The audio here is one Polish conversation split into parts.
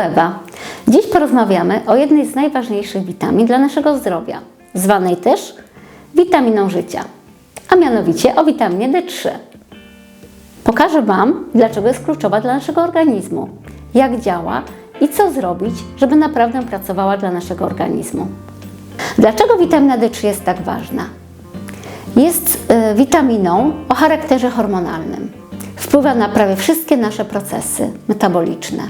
Ewa. Dziś porozmawiamy o jednej z najważniejszych witamin dla naszego zdrowia, zwanej też witaminą życia, a mianowicie o witaminie D3. Pokażę Wam, dlaczego jest kluczowa dla naszego organizmu, jak działa i co zrobić, żeby naprawdę pracowała dla naszego organizmu. Dlaczego witamina D3 jest tak ważna? Jest y, witaminą o charakterze hormonalnym. Wpływa na prawie wszystkie nasze procesy metaboliczne.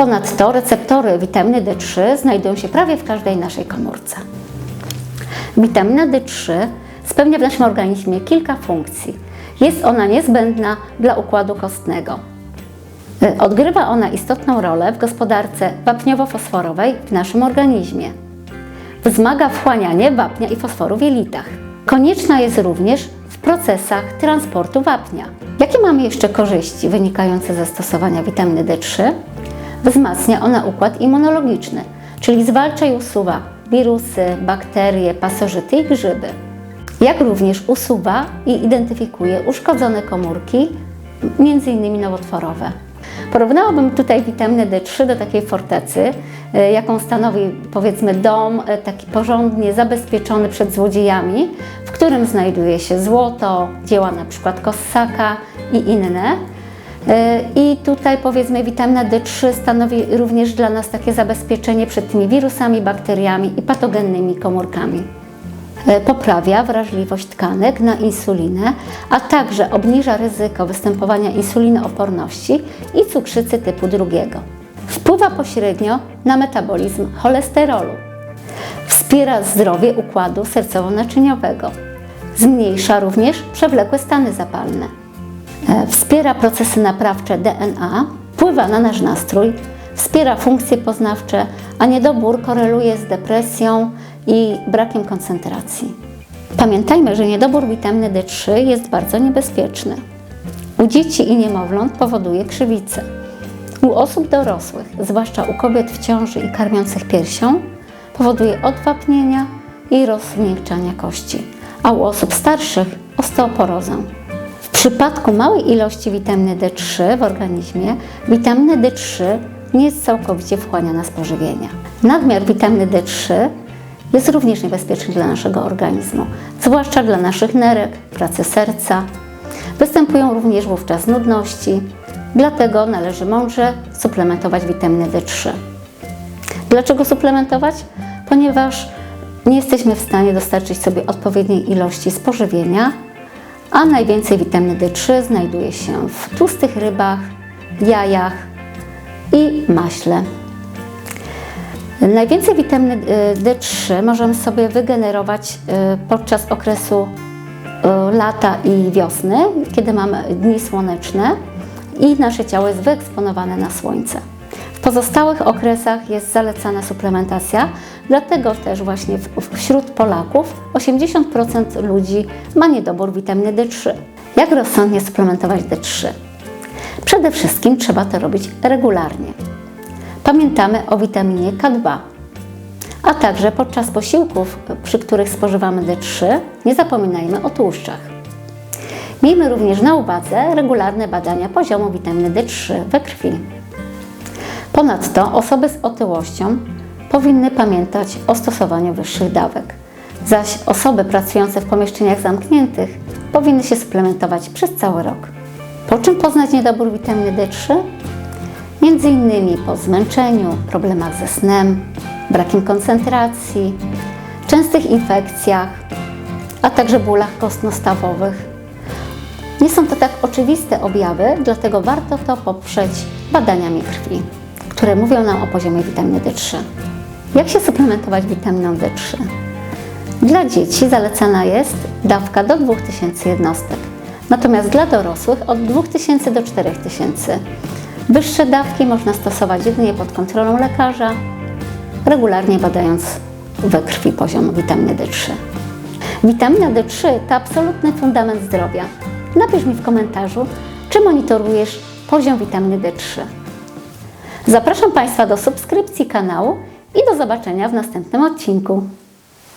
Ponadto receptory witaminy D3 znajdują się prawie w każdej naszej komórce. Witamina D3 spełnia w naszym organizmie kilka funkcji. Jest ona niezbędna dla układu kostnego. Y, Odgrywa ona istotną rolę w gospodarce wapniowo-fosforowej w naszym organizmie. Wzmaga wchłanianie wapnia i fosforu w jelitach. Konieczna jest również w procesach transportu wapnia. Jakie mamy jeszcze korzyści wynikające ze stosowania witaminy D3? Wzmacnia ona układ immunologiczny, czyli zwalcza i usuwa wirusy, bakterie, pasożyty i grzyby. Jak również usuwa i identyfikuje uszkodzone komórki, m.in. nowotworowe. Porównałabym tutaj witaminę D3 do takiej fortecy, y, jaką stanowi powiedzmy dom y, taki porządnie zabezpieczony przed złodziejami, w którym znajduje się złoto, dzieła przykład Kossaka i inne. Y, I tutaj powiedzmy witamina D3 stanowi również dla nas takie zabezpieczenie przed tymi wirusami, bakteriami i patogennymi komórkami. E, poprawia wrażliwość tkanek na insulinę, a także obniża ryzyko występowania insulinooporności i cukrzycy typu drugiego. Wpływa pośrednio na metabolizm cholesterolu. Wspiera zdrowie układu sercowo-naczyniowego. Zmniejsza również przewlekłe stany zapalne. E, Wspiera procesy naprawcze DNA, wpływa na nasz nastrój, wspiera funkcje poznawcze, a niedobór koreluje z depresją i brakiem koncentracji. Pamiętajmy, że niedobór witaminy D3 jest bardzo niebezpieczny. U dzieci i niemowląt powoduje krzywicę. U osób dorosłych, zwłaszcza u kobiet w ciąży i karmiących piersią, powoduje odwapnienia i rozmiękczania kości, a u osób starszych osteoporozę. W przypadku małej ilości witaminy D3 w organizmie, witamina D3 nie jest całkowicie wchłaniana z pożywienia. Nadmiar witaminy D3 jest również niebezpieczny dla naszego organizmu, zwłaszcza dla naszych nerek, pracy serca. Występują również wówczas nudności, dlatego należy mądrze suplementować witaminę D3. Dlaczego suplementować? Ponieważ nie jesteśmy w stanie dostarczyć sobie odpowiedniej ilości spożywienia, a najwięcej witaminy D3 znajduje się w tłustych rybach, jajach i maśle. Najwięcej witaminy y, D3 możemy sobie wygenerować y, podczas okresu y, lata i wiosny, kiedy mamy dni słoneczne i nasze ciało jest wyeksponowane na słońce. Pozostałych okresach jest zalecana suplementacja, dlatego też właśnie wśród Polaków 80% ludzi ma niedobór witaminy D3. Jak rozsądnie suplementować D3? Przede wszystkim trzeba to robić regularnie. Pamiętamy o witaminie K2, a także podczas posiłków, przy których spożywamy D3, nie zapominajmy o tłuszczach. Miejmy również na uwadze regularne badania poziomu witaminy D3 we krwi. Ponadto osoby z otyłością powinny pamiętać o stosowaniu wyższych dawek, zaś osoby pracujące w pomieszczeniach zamkniętych powinny się suplementować przez cały rok. Po czym poznać niedobór witaminy D3? Między innymi po zmęczeniu, problemach ze snem, brakiem koncentracji, częstych infekcjach, a także bólach kostno-stawowych. Nie są to tak oczywiste objawy, dlatego warto to poprzeć badaniami krwi, które mówią nam o poziomie witaminy D3. Jak się suplementować witaminą D3? Dla dzieci zalecana jest dawka do 2000 jednostek, natomiast dla dorosłych od 2000 do 4000. Wyższe dawki można stosować jedynie pod kontrolą lekarza, regularnie badając we krwi poziom witaminy D3. Witamina D3 to absolutny fundament zdrowia. Napisz mi w komentarzu, czy monitorujesz poziom witaminy D3. Zapraszam Państwa do subskrypcji kanału i do zobaczenia w następnym odcinku.